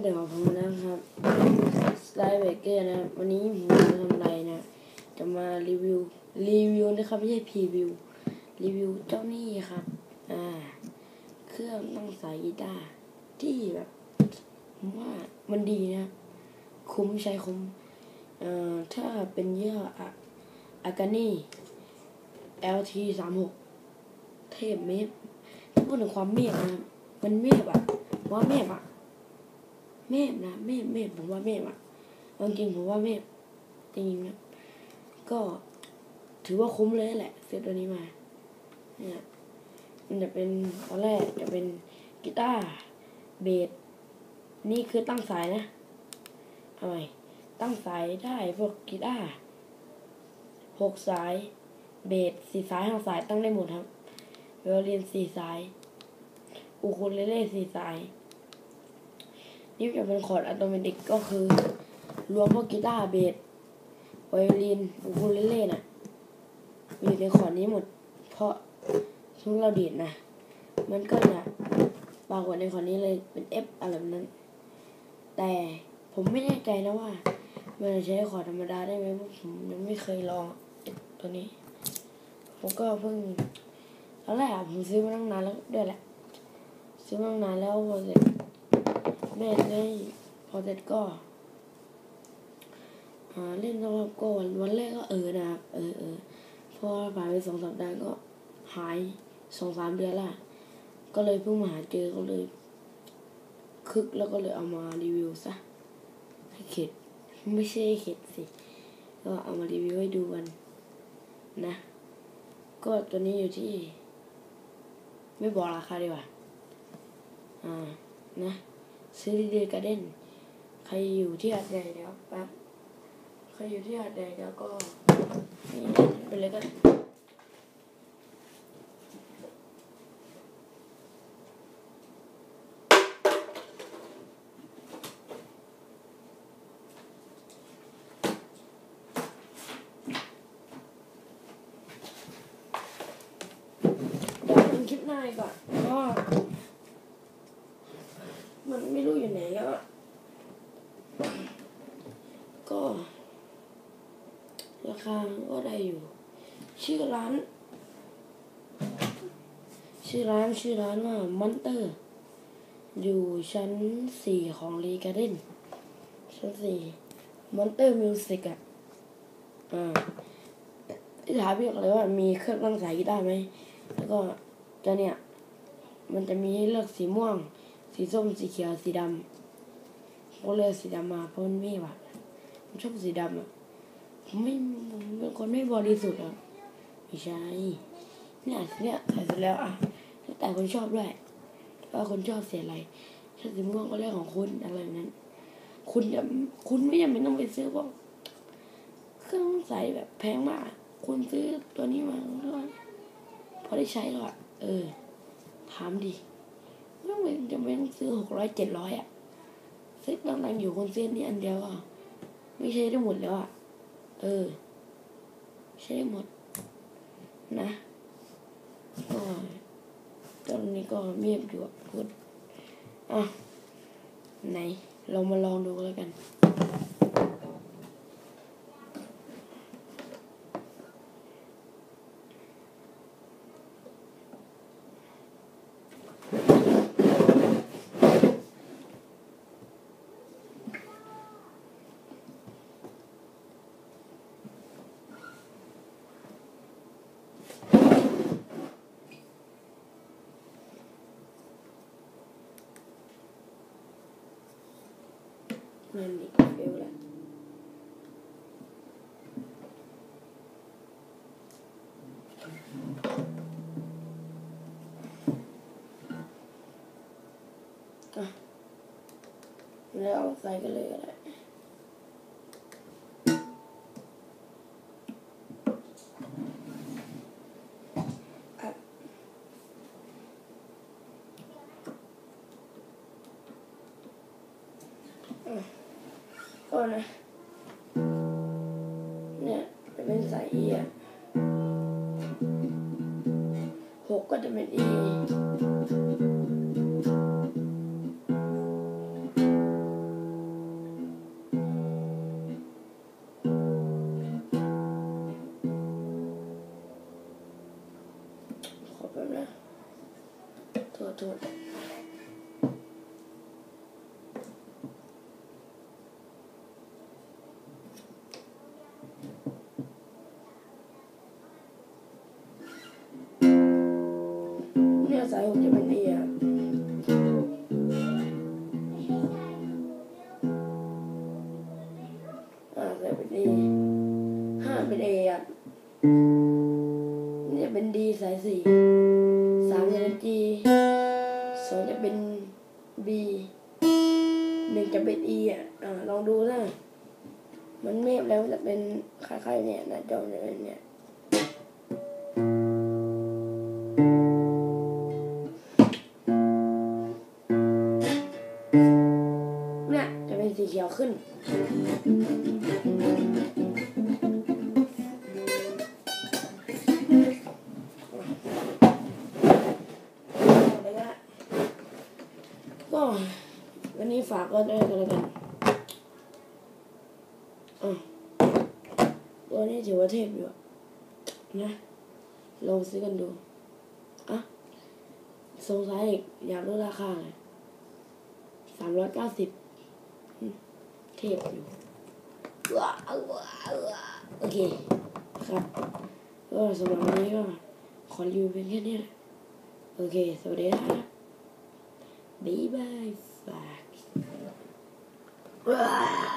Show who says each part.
Speaker 1: เป็เด็กของผมนะครับสไลด์เบเกอร์นะครับวันนี้ผมจะทำอะไรนะ จะมารีวิวรีวิวนะครับไม่ใช่พรีวิวรีวิวเจ้านี่ครับ อ่า เครื่องตั้งสายกีตาร์ที่แบบผมว่ามันดีนะ คุ้มใช้คุ้มเอ่อถ้าเป็นเยื่ออะอากานี่ LT สามหกเทพเมฟพูดถึงความเมฟนะมันเมฟอะว่าเมฟอะ เมฟนะเมฟเมฟผมว่าเมฟอะเอาจริงผมว่าเมฟจริงๆนะก็ถือว่าคุ้มเลยแหละซื้อตัวนี้มาเนี่ยมันจะเป็นตอนแรกจะเป็นกีตาร์เบสนี่คือตั้งสายนะทำไมตั้งสายได้พวกกีตาร์หกสายเบสสี่สายห้าสายตั้งได้หมดครับเวลเรียนสี่สายอูคูเลเล่สี่สาย นี่จะเป็นคอร์ดอัตโนมัติก็คือ รวมพวกกีตาร์เบสไวโอลินอูคูเลเล่น่ะมีอยู่ในคอร์ดนี้หมด เพราะสมมติเราดีดนะ มันก็จะปรากฏในคอร์ดนี้เลยเป็น F อะไรแบบนั้น แต่ผมไม่แน่ใจนะว่า มันจะใช้คอร์ดธรรมดาได้ไหมผมยังไม่เคยลองตัวนี้ ผมก็เพิ่งตอนแรกอะผมซื้อมาตั้งนานแล้วด้วยแหละ ซื้อมาตั้งนานแล้วพอเสร็จ แม่ได้พอเสร็จก็อ่าเล่นแล้วก็วันวันแรกก็เออนะครับเออเออพอผ่านไปสองสัปดาห์ก็หายสองสามเดือนละก็เลยเพิ่งมาหาเจอก็เลย คึกแล้วก็เลยเอามารีวิวซะให้เข็ดไม่ใช่ให้เข็ดสิก็เอามารีวิวให้ดูกันนะ ก็ตัวนี้อยู่ที่ ไม่บอกราคาดีกว่าอ่านะ ซื้อดีเดการ์เด้นใครอยู่ที่หัดใหญ่เดียวแป๊บใครอยู่ที่หัดใหญ่เดียวก็นี่ไปเลยกันเดี๋ยวทำคลิปหน้าก่อนเพราะว่ามันไม่รู้อยู่ไหนแล้วอะก็ ราคาก็ได้อยู่ ชื่อร้าน ชื่อร้านชื่อร้านว่ามอนเตอร์ อยู่ชั้นสี่ของรีการ์เด้นชั้นสี่มอนเตอร์มิวสิกอะอ่าที่ถามพี่เลยว่ามีเครื่องตั้งสายกีตาร์ไหมแล้วก็จะเนี่ย มันจะมีให้เลือกสีม่วง สีส้มสีเขียวสีดำผมก็เลือกสีดำมาเพราะมันไม่หวานผมชอบสีดำอะ ผมไม่ผมเป็นคนไม่บริสุทธิ์อะไม่ใช่เนี่ยเนี่ยใส่เสร็จแล้วอะแต่คนชอบด้วยว่าคนชอบเสียอะไรชอบสีม่วงก็เรื่องของคุณอะไรนั้น คุณจะคุณไม่จำเป็นต้องไปซื้อพวกเครื่องใส่แบบแพงมาก คุณซื้อตัวนี้มาก็พอได้ใช้แล้วอะเออถามดิไม่ต้องไปจะไม่ต้องซื้อหกร้อยเจ็ดร้อยอะซื้อตังๆอยู่คนซื้อนี่อันเดียวอะไม่ใช่ได้หมดแล้วอะ เออ ใช้ได้หมด นะก็ตอนนี้ก็เงียบอยู่อะพูดอะไหน เรามาลองดูแล้วกัน นั่นอีกเฟลแล้ว ก็นะ เนี่ยจะเป็นสายเอียหกก็จะเป็นอีขอแป๊บนะตัวตัว สายหกจะเป็นเออะอ่าสายเป็นเอห้าเป็นเออะเนี่ยเป็นดีสายสี่สามจะเป็นจีสองจะเป็นบีหนึ่งจะเป็นอีอะอ่าลองดูนะมันเมฟแล้วจะเป็นคล้ายๆเนี่ยนะจอเนี่ยเนี่ยเนี่ย เป็นสีเขียวขึ้น ก็วันนี้ฝากก็ได้กันแล้วกันอะตัวนี้ถือว่าเทพอยู่นะลองซื้อกันดู อะสงสัยอีกอยากรู้ราคาเลยสามร้อยเก้าสิบ เทพอยู่ว้าวว้าวว้าวโอเค ครับ ก็สำหรับวันนี้ก็ ขอรีวิวเพียงแค่นี้แหละโอเค สวัสดีครับบ๊ายบายฝากว้าว